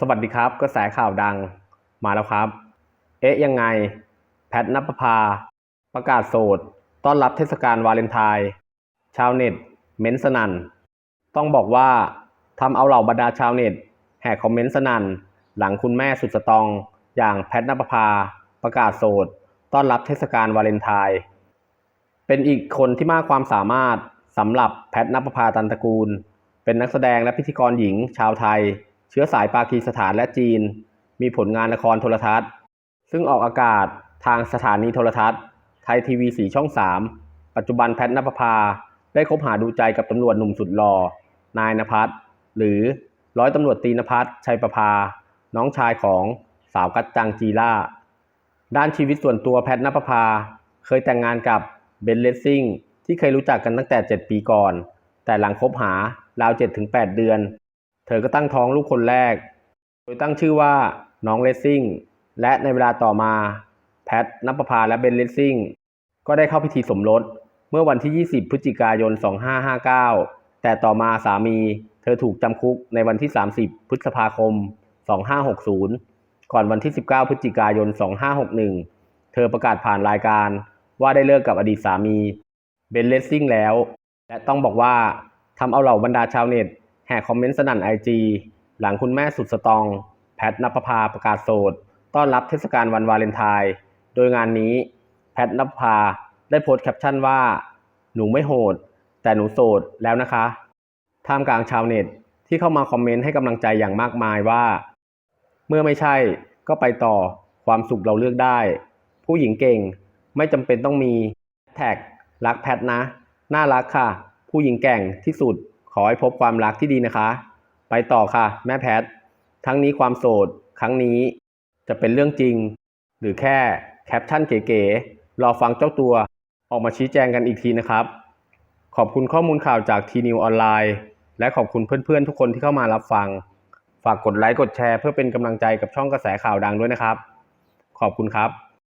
สวัสดีครับกระแสข่าวดังมาแล้วครับ เอ๊ะยังไง แพทนปภาประกาศโสด ต้อนรับเทศกาลวาเลนไทน์ชาวเน็ต เม้นสนั่น ต้องบอกว่าทำเอาเหล่าบรรดาชาวเน็ต แห่คอมเมนต์สนั่น หลังคุณแม่สุดสตองอย่างแพทนปภาประกาศโสด ต้อนรับเทศกาลวาเลนไทน์เป็นอีกคนที่มากความสามารถสำหรับแพทนปภาตันตระกูล เป็นนักแสดงและพิธีกรหญิงชาวไทย เชื้อสายปากีสถานและจีน มีผลงานละครโทรทัศน์ ซึ่งออกอากาศทางสถานีโทรทัศน์ ไทยทีวีสีช่อง 3 ปัจจุบันแพทนปภาได้คบหาดูใจกับตำรวจหนุ่มสุดหล่อนายนภัสหรือร้อยตำรวจตรีนภัสชัยประภา น้องชายของสาวกัจจังจีล่า ด้านชีวิตส่วนตัวแพทนปภาเคยแต่งงานกับเบนเลสซิ่งที่เคยรู้จักกันตั้งแต่ 7 ปีก่อน แต่หลังคบหาราว 7-8 เดือน เธอก็ตั้งท้องลูกคนแรก โดยตั้งชื่อว่าน้องเลสซิ่ง และในเวลาต่อมา แพทนัปภาและเบนเลสซิ่ง ก็ได้เข้าพิธีสมรสเมื่อวันที่ 20 พฤศจิกายน 2559 แต่ต่อมาสามี เธอถูกจำคุกในวันที่ 30 พฤษภาคม 2560 ก่อนวันที่ 19 พฤศจิกายน 2561 เธอประกาศผ่านรายการว่าได้เลิกกับอดีตสามีเบนเลสซิ่งแล้ว และต้องบอกว่าทำเอาเหล่าบรรดาชาวเน็ต แห่คอมเมนต์สนั่นไอจีหลังคุณแม่สุดสตอง แพทนปภาประกาศโสด ต้อนรับเทศกาลวันวาเลนไทน์โดยงานนี้ แพทนปภาได้โพสต์แคปชั่นว่า หนูไม่โหด แต่หนูโสดแล้วนะคะ ท่ามกลางชาวเน็ตที่เข้ามาคอมเมนต์ให้กำลังใจอย่างมากมายว่า เมื่อไม่ใช่ก็ไปต่อความสุขเราเลือกได้ ผู้หญิงเก่งไม่จำเป็นต้องมีแท็กรักแพทนะ น่ารักค่ะ ผู้หญิงแก่งที่สุด ขอให้พบความรักที่ดีนะคะ ไปต่อค่ะ แม่แพท ทั้งนี้ความโสด ครั้งนี้ จะเป็นเรื่องจริง หรือแค่แคปชั่นเก๋ๆ รอฟังเจ้าตัว ออกมาชี้แจงกันอีกทีนะครับ ขอบคุณข้อมูลข่าวจากทีนิวออนไลน์ และขอบคุณเพื่อนๆ ทุกคนที่เข้ามารับฟัง ฝากกดไลค์กดแชร์เพื่อเป็นกำลังใจกับช่องกระแสข่าวดังด้วยนะครับ ขอบคุณครับ